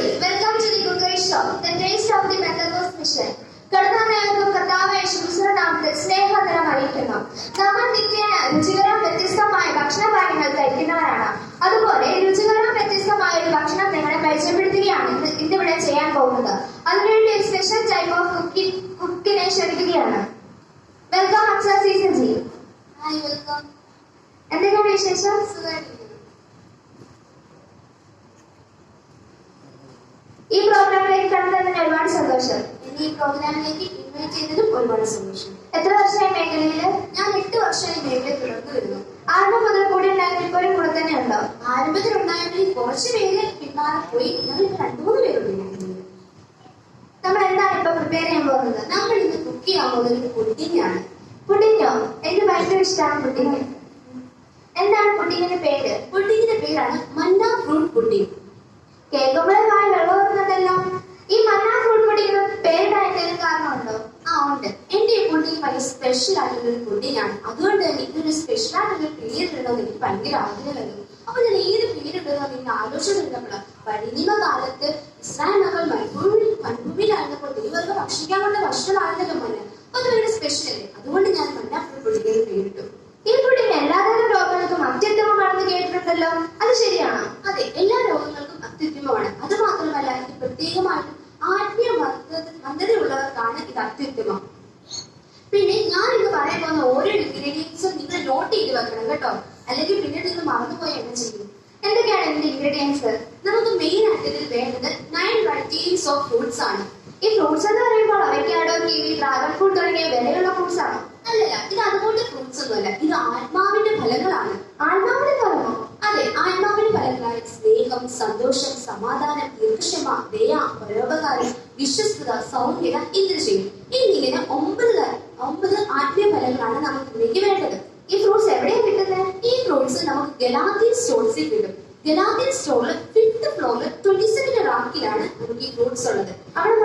Welcome to the Cookery Shop, the taste of the mission Mission. കടന്നാമേൽക്കും കർത്താവ് യേശുക്രിസ്തുവിന്റെ നാമത്തിൽ സ്നേഹതരം അറിയിക്കുന്നു നമ്മൾ നിത്യേന രുചികരം വ്യത്യസ്തമായ ഭക്ഷണപാനങ്ങൾ കഴിക്കുന്നവരാണ്. അതുപോലെ രുചികരം വ്യത്യസ്തമായ ഒരു ഭക്ഷണം നിങ്ങളെ പരിചയപ്പെടുത്തുകയാണ് ഇന്ന് ഇന്നിവിടെ ചെയ്യാൻ പോകുന്നത്. അതിനുവേണ്ടി ഒരു സ്പെഷ്യൽ ടൈപ്പ് ഓഫ് കുക്കി കുക്കിനെ ക്ഷണിക്കുകയാണ് വെൽക്കം അക്ഷ സീസൺ ജി വെൽക്കം എന്തൊക്കെയാണ് വിശേഷം? സുഖമായിട്ടിരിക്കുന്നു ഈ പ്രോഗ്രാമിലേക്ക് കടന്നതിന് ഒരുപാട് സന്തോഷം. എന്നെ ഈ പ്രോഗ്രാമിലേക്ക് ഇൻവൈറ്റ് ചെയ്തതും ഒരുപാട് സന്തോഷം. എത്ര വർഷമായി മേഖലയിൽ ഞാൻ എട്ട് വർഷമായി മേഖല തുടർന്നു വരുന്നു. ആരംഭം മുതൽ കൂടി ഉണ്ടായിരുന്നു ഇപ്പോഴും കൂടെ തന്നെ ഉണ്ടോ? ആരംഭത്തിൽ ഉണ്ടായെങ്കിൽ കുറച്ച് പേര് പിന്മാറി പോയി ഞങ്ങൾ ഇപ്പൊ രണ്ടു മൂന്ന് പേരുണ്ട് നമ്മൾ എന്താണ് ഇപ്പൊ പ്രിപ്പയർ ചെയ്യാൻ പോകുന്നത്? നമ്മൾ ഇന്ന് കുക്ക് ചെയ്യാൻ പോകുന്നത് പുഡിംഗ് ആണ്. പുഡിങ്ങോ എനിക്ക് ഭയങ്കര ഇഷ്ടമാണ് പുഡിങ് എന്താണ് പുഡിങ്ങിന്റെ പേര്? പുഡിങ്ങിന്റെ പേരാണ് മന്ന ഫ്രൂട്ട് പുഡിംഗ് കേൾക്കുമ്പോഴേ വായ വെള്ളം വരുന്നുണ്ടല്ലോ ഈ മന്ന ഫ്രൂട്ട് പുഡിങ്ങിന് പേരിടാൻ എന്തെങ്കിലും കാരണമുണ്ടോ ആ ഉണ്ട് എന്റെ ഈ പുഡിംഗ് വളരെ സ്പെഷ്യൽ ആയിട്ടുള്ള ഒരു കുട്ടിയാണ് അതുകൊണ്ട് തന്നെ ഇതൊരു സ്പെഷ്യൽ ആയിട്ടുള്ള പേരിടണമെന്ന് എനിക്ക് ഭയങ്കര ആഗ്രഹമായിരുന്നു അപ്പൊ ഞാൻ ഏത് പേരിടുന്നത് നിങ്ങൾ ആലോചിച്ചിട്ടുണ്ടപ്പോൾ പരിണിമ കാലത്ത് ഇസ്രായേൽ മക്കൾ മരുഭൂമിയിൽ മരുഭൂമിയിലായിരുന്നപ്പോൾ ദൈവർക്ക് ഭക്ഷിക്കാനുള്ള ഭക്ഷണമായിരുന്നല്ലോ മന്ന അപ്പൊ അത് വേറെ സ്പെഷ്യൽ അല്ലേ? അതുകൊണ്ട് ഞാൻ മന്ന ഫുഡ് പുഡിംഗ് പേരിട്ടു ഈ പുഡിങ് എല്ലാതരം രോഗങ്ങൾക്കും അത്യുത്തമമാണെന്ന് കേട്ടിട്ടുണ്ടല്ലോ. അത് ശരിയാണോ? അതെ എല്ലാ രോഗങ്ങൾക്കും അത്യുത്തമമാണ്. അത് മാത്രമല്ല ഇത് പ്രത്യേകമായിട്ടും ആത്മീയ മന്ദതയുള്ളവർക്കാണ് ഇത് അത്യുത്തമം. ഇന്ന് ഓരോ ഇൻഗ്രീഡിയൻസും നിങ്ങൾ നോട്ട് ചെയ്ത് വെക്കണം കേട്ടോ. അല്ലെങ്കിൽ പിന്നീട് നിങ്ങൾ മറന്നുപോയി എണ്ണ ചെയ്യും. എന്തൊക്കെയാണ് ഇതിന്റെ ഇൻഗ്രീഡിയൻസ് നമുക്ക് മെയിൻ ആയിട്ട് ഇതിൽ വേണ്ടത് നയൻ വെറൈറ്റീസ് ഓഫ് ഫ്രൂട്ട്സ് ആണ്. ഈ ഫ്രൂട്ട്സ് എന്ന് പറയുമ്പോൾ അവയ്ക്കാടോ കിവി ഡ്രാഗൺ ഫ്രൂട്ട് തുടങ്ങിയ വിലയുള്ള ഫ്രൂട്ട്സ് ആണോ. അല്ലല്ല ഇത് അതുകൊണ്ട് ഫ്രൂട്ട്സ് ഒന്നുമല്ല. ഇത് ആത്മാവിന്റെ ഫലങ്ങളാണ്. ആത്മാവിന്റെ ഫലമോ അതെ ആത്മാവിന്റെ ഫലങ്ങളായ സ്നേഹം സന്തോഷം സമാധാനം ദീർഘക്ഷമ ദയ പരോപകാരം വിശ്വസ്തത സൗമ്യത ഇന്ദ്രജയം എന്നിങ്ങനെ ഒമ്പത് തരം ഒമ്പത് ഫലങ്ങളാണ് നമുക്ക് ഇതിലേക്ക് വേണ്ടത്. ഈ ഫ്രൂട്ട്സ് എവിടെയാണ് കിട്ടുന്നത് ഈ ഫ്രൂട്ട്സ് നമുക്ക് ഗലാത്തിയൻ സ്റ്റോൾസിൽ കിട്ടും. ഗലാത്തിയൻ സ്റ്റോറിൽ ഫിഫ്ത് ഫ്ലോറിൽ ട്വന്റി സെക്കൻഡ് റാക്കിലാണ് നമുക്ക് ഈ ഫ്രൂട്ട്സ് ഉള്ളത്. അവിടെ